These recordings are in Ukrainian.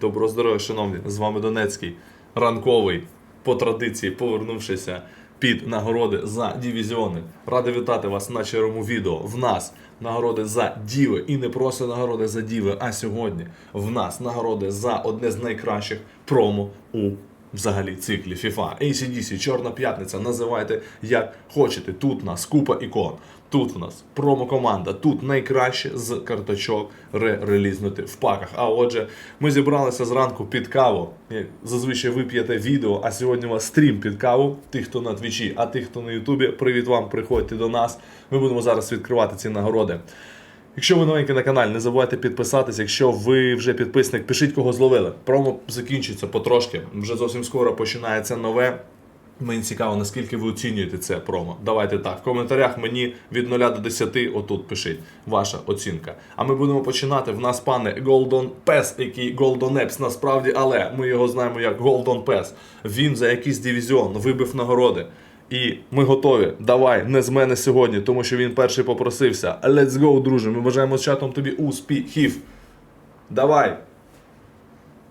Доброго здоров'я, шановні! З вами Донецький ранковий, по традиції повернувшися під нагороди за дивізіони. Радий вітати вас на червому відео. В нас нагороди за діви. І не просто нагороди за діви, а сьогодні в нас нагороди за одне з найкращих промо у взагалі циклі FIFA. ACDC, Чорна п'ятниця, називайте як хочете. Тут нас купа ікон. Тут в нас промо-команда, тут найкраще з карточок ре-релізнути в паках. А отже, ми зібралися зранку під каву. Зазвичай ви п'єте відео, а сьогодні у вас стрім під каву. Тих, хто на твічі, а тих, хто на Ютубі. Привіт вам, приходьте до нас. Ми будемо зараз відкривати ці нагороди. Якщо ви новенький на каналі, не забувайте підписатись. Якщо ви вже підписник, пишіть кого зловили. Промо закінчується потрошки. Вже зовсім скоро починається нове. Мені цікаво, наскільки ви оцінюєте це промо. Давайте так. В коментарях мені від 0 до 10 отут пишіть ваша оцінка. А ми будемо починати. В нас пане Golden Pes, який Golden Apps насправді, але ми його знаємо як Golden Pes. Він за якийсь дивізіон вибив нагороди. І ми готові. Давай, не з мене сьогодні, тому що він перший попросився. Let's go, друже. Ми бажаємо з чатом тобі успіхів. Давай.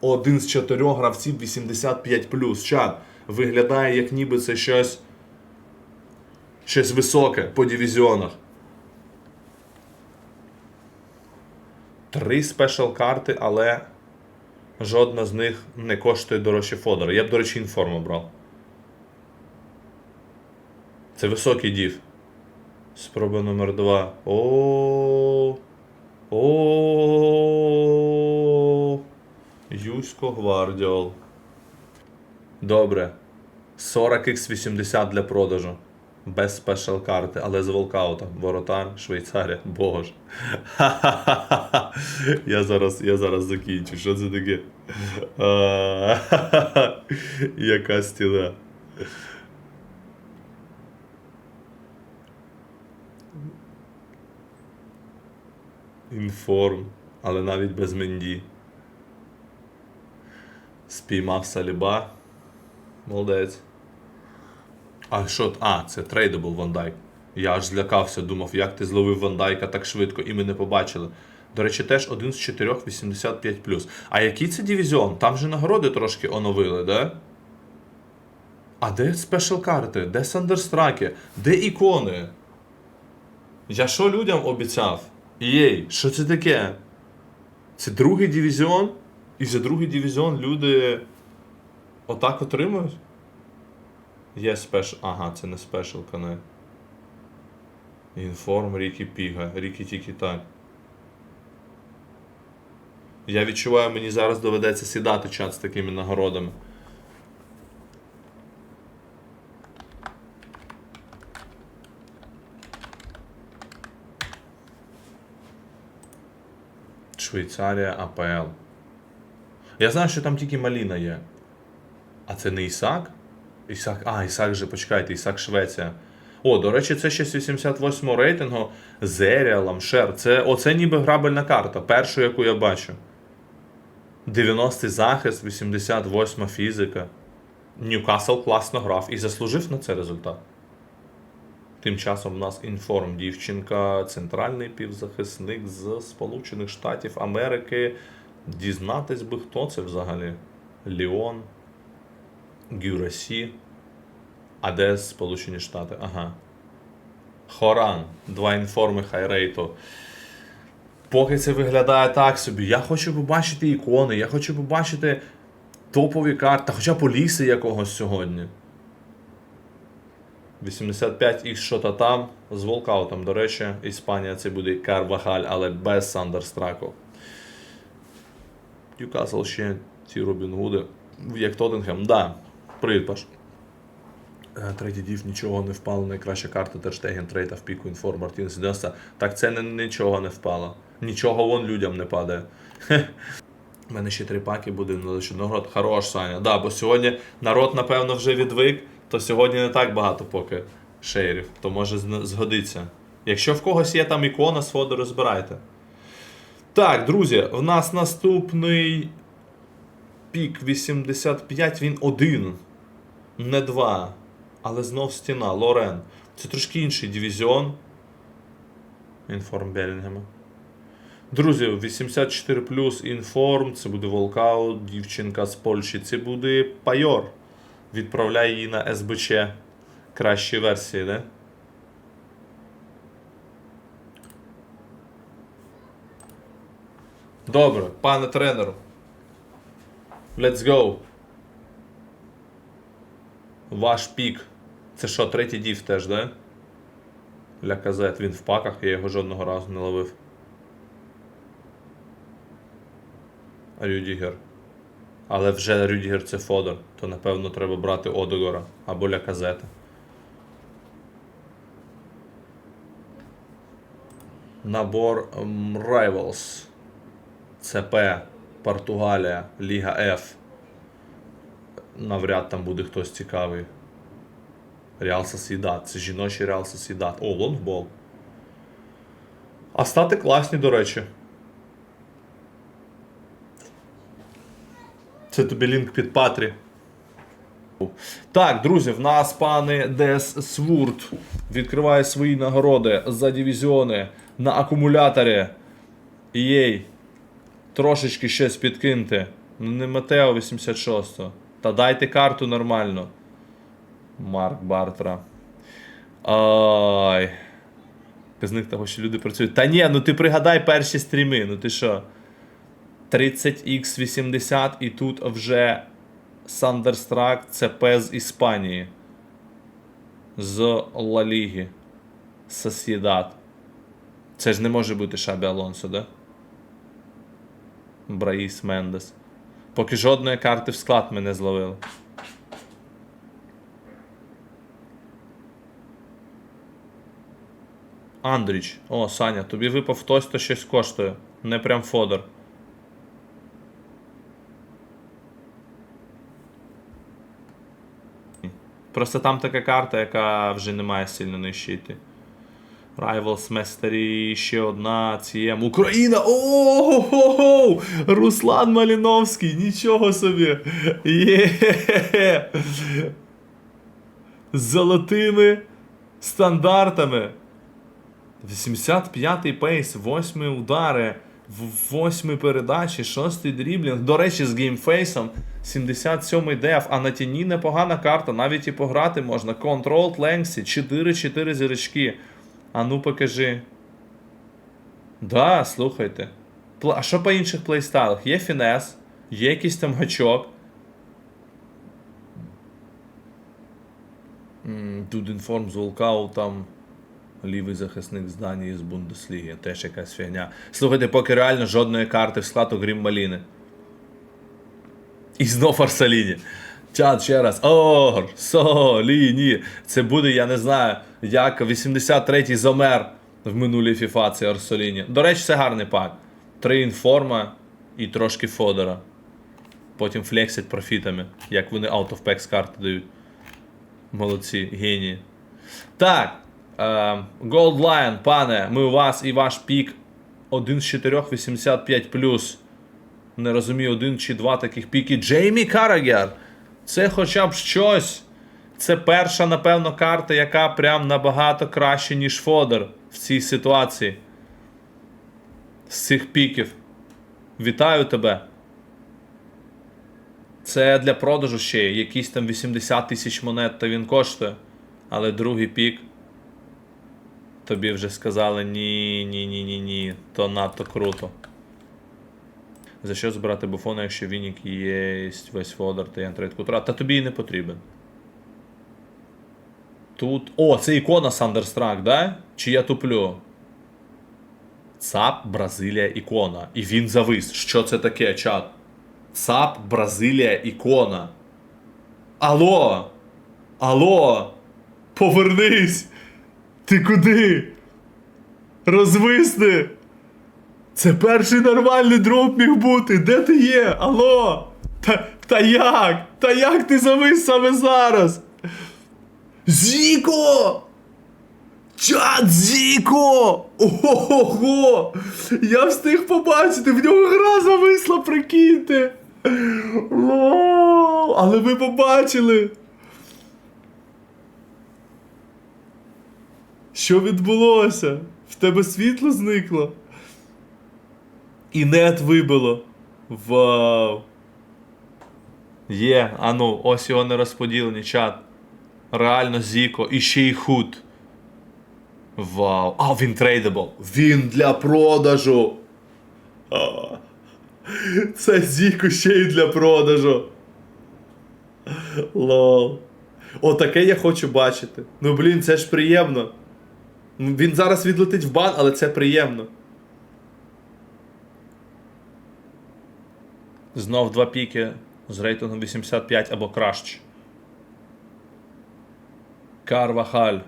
Один з чотирьох гравців 85 Чат. Виглядає, як ніби це щось. Щось високе по дивізіонах. Три спешл карти, але жодна з них не коштує дорожче Фодора. Я б, до речі, інформу брав. Це високий дів. Спроба номер два. О. О. Юсько Гвардіол. Добре. 40x80 для продажу. Без спешл карти, але з волкаутом. Воротар, Швейцарія, Боже. Ха-ха-ха-ха. Я зараз, я зараз закінчу. Що це таке? Яка стіна. Інформ, але навіть без Менді. Спіймав Саліба. Молодець. А що? А, це трейдабл Ван Дайк. Я аж злякався, думав, як ти зловив Ван Дайка так швидко, і ми не побачили. До речі, теж один з чотирьох 85. А який це дивізіон? Там же нагороди трошки оновили, да? А де спешл карти? Де Сандерстраки? Де ікони? Я що людям обіцяв? Єй, що це таке? Це другий дивізіон? І за другий дивізіон люди отак отримують? Є спешл. Ага, це не спешл не. Інформ Рікі Піга. Рікі тільки так. Я відчуваю, мені зараз доведеться сідати чат з такими нагородами. Швейцарія АПЛ. Я знаю, що там тільки Маліна є. А це не Ісак? Ісак. А, Ісак же, почекайте, Ісак Швеція. О, до речі, це ще з 88 рейтингу. Зерія, Ламшер. Це, оце ніби грабельна карта, першу, яку я бачу. 90-й захист, 88 фізика. Ньюкасл класно грав і заслужив на це результат. Тим часом у нас інформ дівчинка, центральний півзахисник з Сполучених Штатів Америки. Дізнатись би, хто це взагалі? Ліон, Гюрасі. А де Сполучені Штати? Ага. Хоран. Два інформи хайрейту. Поки це виглядає так собі. Я хочу побачити ікони, я хочу побачити топові карти, хоча поліси якогось сьогодні. 85 х що-то там з волкаутом. До речі, Іспанія це буде Карвахаль, але без Сандерстраку. Ньюкасл ще ці Робін Гуди. Як Тоттенхем, да. Привіт, Паш. Е, Третій дів нічого не впало. Найкраща карта Терштеген, трейта в піку інформ Мартінес 90. Так це не, нічого не впало. Нічого вон людям не падає. У мене ще три паки буде на народ. Хорош, Саня. Да, бо сьогодні народ, напевно, вже відвик, то сьогодні не так багато поки шейрів, то може згодиться. Якщо в когось є там ікона, своду розбирайте. Так, друзі, в нас наступний пік 85, він один, не два. Але знов стіна, Лорен. Це трошки інший дивізіон. Інформ Белінгема. Друзі, 84 інформ, це буде волкаут, дівчинка з Польщі, це буде пайор. Відправляй її на СБЧ. Кращі версії, не? Добре, пане тренеру. Let's go. Ваш пік. Це що, третій дів теж, да? Ля казет, він в паках, я його жодного разу не ловив. Рюдігер. Але вже Рюдігер це Фодор, то напевно треба брати Одегора або Ля казета. Набор Rivals. ЦП, Португалія, Ліга F. Навряд там буде хтось цікавий. Реал Сосідат. Це жіночий Реал Сосідат. О, лонгбол. А стати класні, до речі. Це тобі лінк під Патрі. Так, друзі, в нас пане Дес Свурт відкриває свої нагороди за дивізіони на акумуляторі. Єй. Трошечки щось підкиньте. Ну не Матео 86. Та дайте карту нормально. Марк Бартра. Ай. Без них того, що люди працюють. Та ні, ну ти пригадай перші стріми, ну ти що? 30x80 і тут вже Сандерстрак ЦП з Іспанії. З Ла Ліги. Сосєдат. Це ж не може бути Шабі Алонсо, да? Браїс Мендес. Поки жодної карти в склад ми не зловили. Андріч. О, Саня, тобі випав хтось, хто щось коштує. Не прям Фодор. Просто там така карта, яка вже не має сильно нижче йти. Rivals Местері, ще одна CM. Україна! О-хо-хо! Руслан Маліновський, нічого собі! Є! З золотими стандартами. 85-й пейс, 8 удари, 8 передачі, 6 дріблінг. До речі, з геймфейсом 77-й деф, а на тіні непогана карта, навіть і пограти можна. Control Ленксі, 4-4 зірочки. А ну покажи. Да, слухайте. А що по інших плейстайлах? Є фінес, є якийсь там гачок. М, Тут інформ з Волкау там. Лівий захисник з Данії з Бундесліги. Теж якась фігня. Слухайте, поки реально жодної карти в склад, окрім Маліни. І знов Арсаліні. Чат ще раз. Ор, Соліні. Це буде, я не знаю, як 83-й Зомер в минулій FIFA це Арсоліні. До речі, це гарний пак. Три інформа і трошки Фодора. Потім флексять профітами, як вони out of packs карти дають. Молодці, генії. Так. Е, Gold Lion, пане, ми у вас і ваш пік 1 з 4 85 Не розумію, один чи два таких піки. Джеймі Карагер. Це хоча б щось. Це перша, напевно, карта, яка прям набагато краще, ніж Фодор в цій ситуації. З цих піків. Вітаю тебе. Це для продажу ще є. якісь там 80 тисяч монет, то він коштує. Але другий пік. Тобі вже сказали ні, ні, ні, ні, ні. То надто круто. За що збирати буфона, якщо Вінік є весь фодер та Янтрейд Кутра? Та тобі і не потрібен. Тут. О, це ікона Сандерстрак, да? Чи я туплю? ЦАП Бразилія ікона. І він завис. Що це таке, чат? ЦАП Бразилія ікона. Алло! Алло! Повернись! Ти куди? Розвисни! Це перший нормальний дроп міг бути. Де ти є? Алло? Та, та як? Та як ти завис саме зараз? Зіко! Чат Зіко! Ого! Я встиг побачити, в нього гра зависла, прикиньте! Лол! Але ви побачили! Що відбулося? В тебе світло зникло? І нет вибило. Вау. Є, а ну, ось його нерозподілені чат. Реально Зіко. І ще й худ. Вау. А, він трейдабл. Він для продажу. Це Зіко ще й для продажу. Лол. Отаке я хочу бачити. Ну блін, це ж приємно. Він зараз відлетить в бан, але це приємно. Знов два піки з рейтингом 85 або краще. Карвахаль.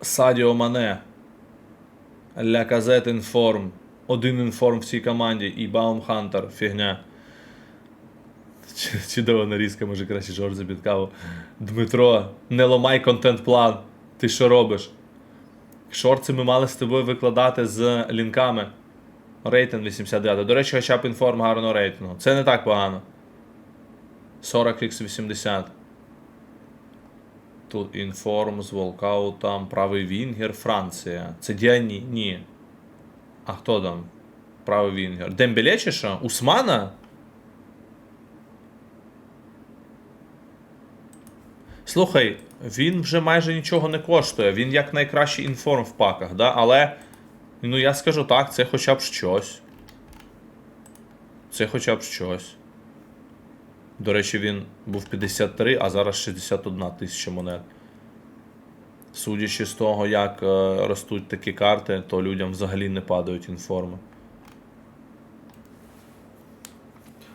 Садіо Мане. Ляказет інформ. Один інформ в цій команді і Баумхантер. Фігня. Чудова нарізка, може краще Жорж під каву. Дмитро, не ламай контент-план. Ти що робиш? Шорти ми мали з тобою викладати з лінками. Рейтинг 89. До речі, хоча б інформ гарного рейтингу. Це не так погано. 40x80. Тут інформ з волкаутом, правий Вінгер, Франція. Це Діані? Ні. А хто там? Правий Вінгер. Дембеле чи що? Усмана? Слухай, він вже майже нічого не коштує. Він як найкращий інформ в паках, да? але. Ну я скажу так, це хоча б щось. Це хоча б щось. До речі, він був 53, а зараз 61 тисяча монет. Судячи з того, як е, ростуть такі карти, то людям взагалі не падають інформи.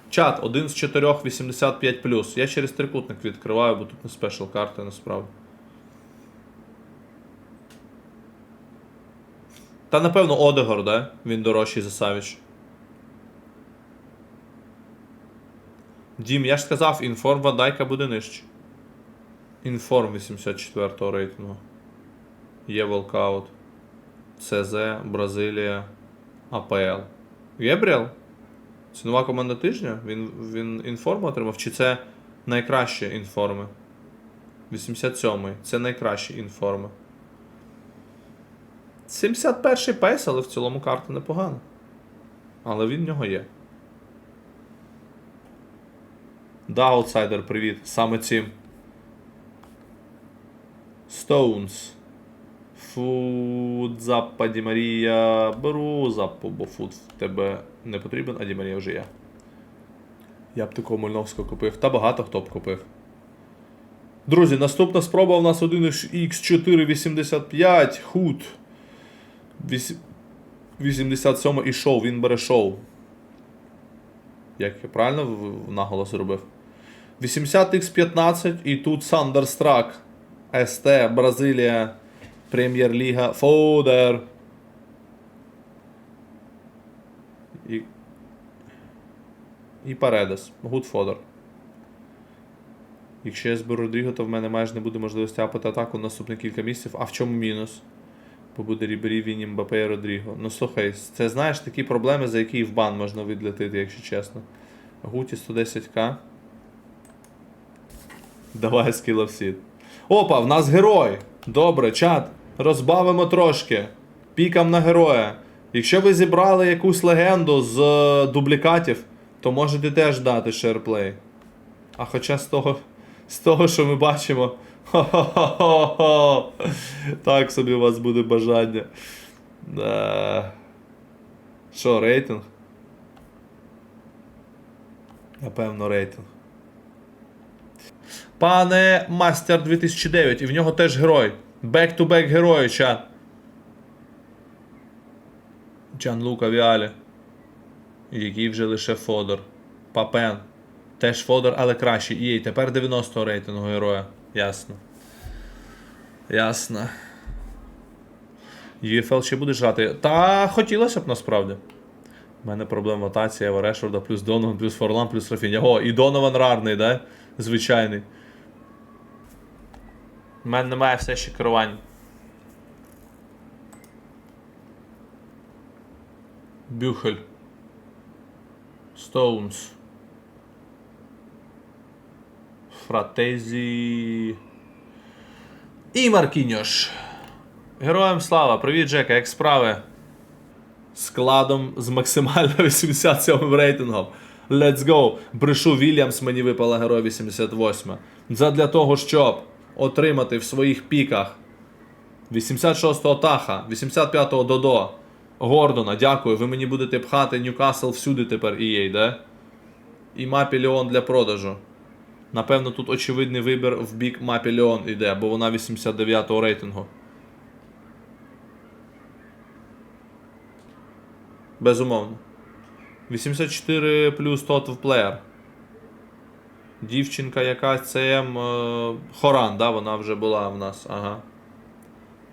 Чат, один з чотирьох 85 Я через трикутник відкриваю, бо тут не спешл карти насправді. Та напевно Одегор, да? Він дорожчий за Савіч. Дім, я ж сказав, інформ Вандайка буде нижче. Інформ 84-го рейтингу. Є волкаут. ЦЗ, Бразилія, АПЛ. Гебріел? Це команда тижня? Він, він інформу отримав? Чи це найкращі інформи? 87-й. Це найкращі інформи. 71-й пейс, але в цілому карта непогана. Але він в нього є. Да, аутсайдер, привіт. Саме цим. Стоунс. Фуд Заппа. Беру Заппу, бо фуд в тебе не потрібен, а Ді Марія вже є. Я б такого Мольновського купив. Та багато хто б купив. Друзі, наступна спроба у нас 1x485. Худ. 87 і шоу, він бере шоу. Як я правильно наголос зробив? 80x15 і тут Thunderstruck. СТ, Бразилія, Прем'єр-ліга, Фодер. І, і Паредес. Гуд Фодер. Якщо я зберу Родріго, то в мене майже не буде можливості апати атаку наступні кілька місяців. А в чому мінус? Бо буде Рібері, Вінні, Мбапе і Родріго. Ну слухай, це знаєш такі проблеми, за які і в бан можна відлетити, якщо чесно. Гуті 110к. Давай скіл офсід. Опа, в нас герой! Добре, чат. Розбавимо трошки. Пікам на героя. Якщо ви зібрали якусь легенду з е, дублікатів, то можете теж дати шерплей. А хоча з того, з того, що ми бачимо. Хо-хо-хо-хо. Так собі у вас буде бажання. Да. Що, рейтинг? Напевно, рейтинг. Пане Мастер 2009, і в нього теж герой. Бек-ту-бек герої, чат. Джан Лука Віалі. Який вже лише Фодор. Папен. Теж Фодор, але кращий. І тепер 90-го рейтингу героя. Ясно. Ясно. UFL ще будеш грати. Та хотілося б насправді. У мене проблема ротація Ева Решфорда, плюс Донован, плюс Форлан, плюс Рафіня. О, і Донован рарний, да? Звичайний. У мене немає все ще керувань. Бюхель. Стоунс. Фратезі. І Маркіньош. Героям слава! Привіт, Джека, як справи? складом з максимально 87 рейтингом. Let's go! Брешу Вільямс мені випала герой 88. Задля того, щоб отримати в своїх піках 86-го Таха, 85-го Додо, Гордона, дякую. Ви мені будете пхати Ньюкасл всюди тепер EA, да? І Мапі Леон для продажу. Напевно, тут очевидний вибір в бік Мапі Леон йде, бо вона 89-го рейтингу. Безумовно. 84 плюс тот в плеєр. Дівчинка якась ЦМ е, Хоран, да, вона вже була в нас. Ага.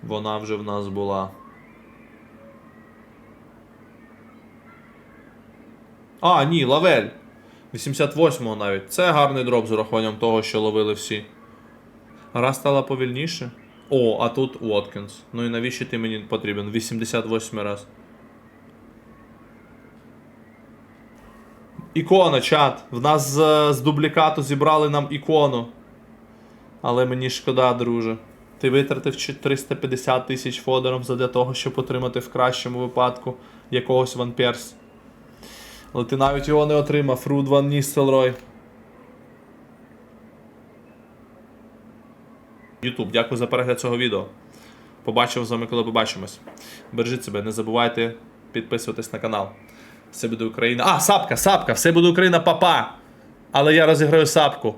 Вона вже в нас була. А, ні, лавель. 88-го навіть. Це гарний дроп з урахуванням того, що ловили всі. Гра стала повільніше. О, а тут Уоткінс. Ну і навіщо ти мені потрібен? 88 раз. Ікона, чат. В нас з, з дублікату зібрали нам ікону. Але мені шкода, друже. Ти витратив чи- 350 тисяч фодером задля того, щоб отримати в кращому випадку якогось Ван Перс. Але ти навіть його не отримав. Руд Ван Ністелрой. Ютуб, дякую за перегляд цього відео. Побачимо з вами, коли побачимось. Бережіть себе, не забувайте підписуватись на канал. Все буде Україна. А, сапка, сапка, все буде Україна, папа. Але я розіграю сапку.